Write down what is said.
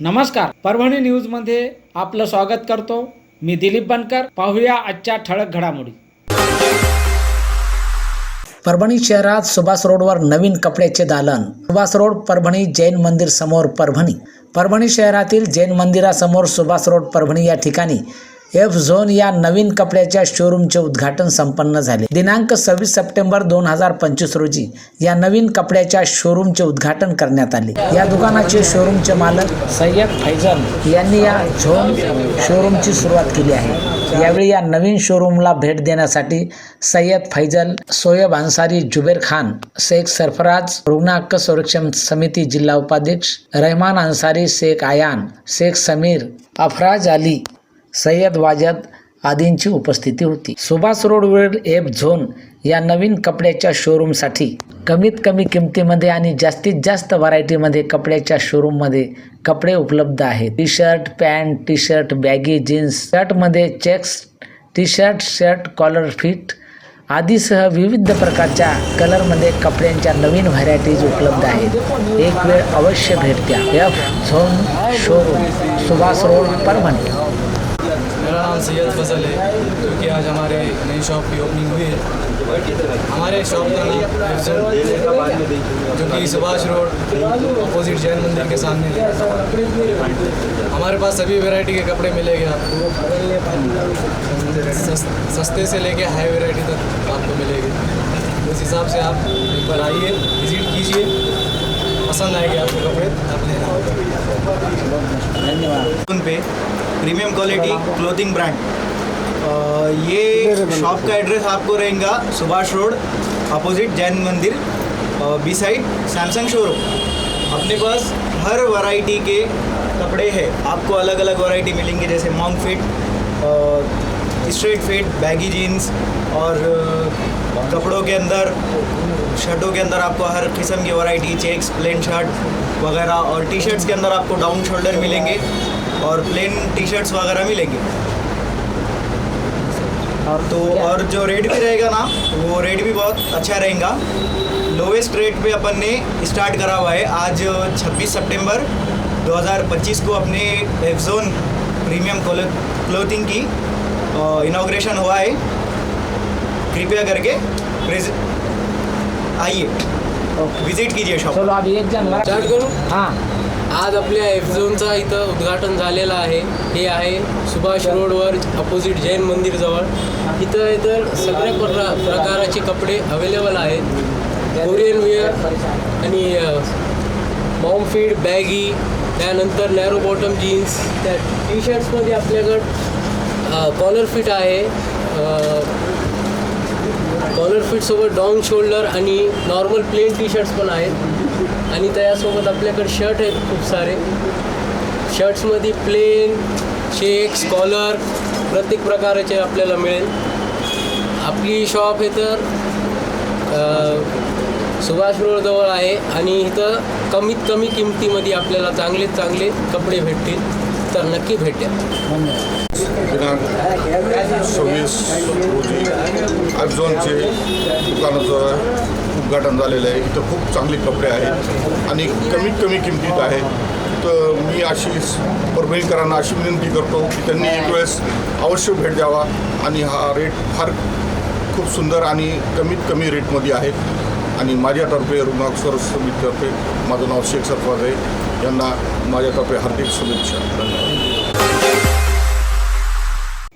नमस्कार. परभणी न्यूजमध्ये आपलं स्वागत करतो. मी दिलीप बनकर. पाहूया आजच्या ठळक घडामोडी. परभणी शहरात सुभाष रोडवर नवीन कपड्याचे दालन. सुभाष रोड परभणी जैन मंदिर समोर परभणी. परभणी शहरातील जैन मंदिरासमोर सुभाष रोड परभणी या ठिकाणी एफ झोन या नवीन कपड्याच्या शोरूमचे उद्घाटन संपन्न झाले. दिनांक सव्वीस सप्टेंबर दोन हजार पंचवीस रोजी या नवीन कपड्याच्या शोरूमचे उद्घाटन करण्यात आले. या दुकानाचे शोरूमचे मालक सय्यद फैजल यांनी या झोन शोरूमची सुरुवात केली आहे. यावेळी या नवीन शोरूमला भेट देण्यासाठी सय्यद फैजल सोयब अन्सारी जुबेर खान शेख सरफराज रुग्ण हक्क संरक्षण समिती जिल्हा उपाध्यक्ष रहमान अन्सारी शेख आयान शेख समीर अफराज अली सय्यद वाजद आदींची उपस्थिती होती. सुभाष रोडवरील एफ झोन या नवीन कपड्याच्या शोरूमसाठी कमीत कमी किमतीमध्ये आणि जास्तीत जास्त व्हरायटीमध्ये कपड्याच्या शोरूममध्ये कपडे उपलब्ध आहेत. T shirt pant T shirt baggy jeans शर्टमध्ये checks T shirt shirt collar fit आदीसह विविध प्रकारच्या कलरमध्ये कपड्यांच्या नवीन व्हरायटीज उपलब्ध आहेत. एक वेळ अवश्य भेट द्या. F zone showroom Subhash road Parbhani नाम सैयद फजल है जो कि आज हमारे नई शॉप की ओपनिंग हुई है। हमारे शॉप का नाम जो कि सुभाष रोड अपोजिट जैन मंदिर के सामने है। हमारे पास सभी वैरायटी के कपड़े मिलेंगे आपको। सस्ते से लेके हाई वैरायटी तक आपको मिलेगी। उस हिसाब से आप एक बार आइए विज़िट कीजिए। पसंद आएँगे आपको कपड़े आप लेना उन पे प्रीमियम क्वालिटी क्लोथिंग ब्रांड ये शॉप का एड्रेस आपको रहेगा सुभाष रोड अपोजिट जैन मंदिर बी साइड सैमसंग शोरूम अपने पास हर वैरायटी के कपड़े हैं। आपको अलग अलग वैरायटी मिलेंगे जैसे मॉन्ग fit straight fit baggy jeans और कपड़ों के अंदर, शर्टों के अंदर आपको हर किस्म की वैरायटी चेक्स प्लेन शर्ट वगैरह और टी शर्ट्स के अंदर आपको डाउन शोल्डर मिलेंगे और प्लेन टी शर्ट्स वगैरह मिलेंगे। और तो और जो रेट भी रहेगा ना, वो रेट भी बहुत अच्छा रहेगा। लोवेस्ट रेट पे अपन ने स्टार्ट करा हुआ है आज 26 सितंबर 2025 को अपने एफजोन प्रीमियम क्लोथिंग की। इनाग्रेशन हुआ है। कृपया करके आइए। विजिट कीजिए शॉप चलो अभी एक जण स्टार्ट करू? हां. आज आपल्या एफ झोनचा इथं उद्घाटन झालेलं आहे. हे आहे सुभाष रोडवर अपोजिट जैन मंदिरजवळ इथं इतर सगळ्या प्रका प्रकाराचे कपडे अवेलेबल आहेत. कोरियन वेअर आणि बॉम्ब फीड बॅगी त्यानंतर नॅरो बॉटम जीन्स त्या टी शर्ट्समध्ये आपल्याकडं कॉलर फिट आहे. कॉलर फिटसोबत डॉंग शोल्डर आणि नॉर्मल प्लेन टी शर्ट्स पण आहेत. आणि त्यासोबत आपल्याकडे शर्ट आहेत खूप सारे. शर्ट्समध्ये प्लेन चेक्स कॉलर प्रत्येक प्रकाराचे आपल्याला मिळेल. आपली शॉप हे तर सुभाष रोडजवळ आहे आणि इथं कमीत कमी किमतीमध्ये आपल्याला चांगले चांगले कपडे भेटतील. तर नक्की भेटेल. धन्यवाद. सव्वीस रोजी ॲमेझॉनचे दुकानाचं उद्घाटन झालेलं आहे. इथं खूप चांगले कपडे आहेत आणि कमीत कमी किमतीत आहेत तर मी अशी परभणीकरांना अशी विनंती करतो की त्यांनी एक वेळेस अवश्य भेट द्यावा आणि हा रेट फार खूप सुंदर आणि कमीत कमी रेटमध्ये आहेत आणि माझ्यातर्फे रुग्णाक्षर समितीतर्फे माझं नाव शेख सरफराज आहे. यांना माझ्यातर्फे हार्दिक शुभेच्छा. धन्यवाद.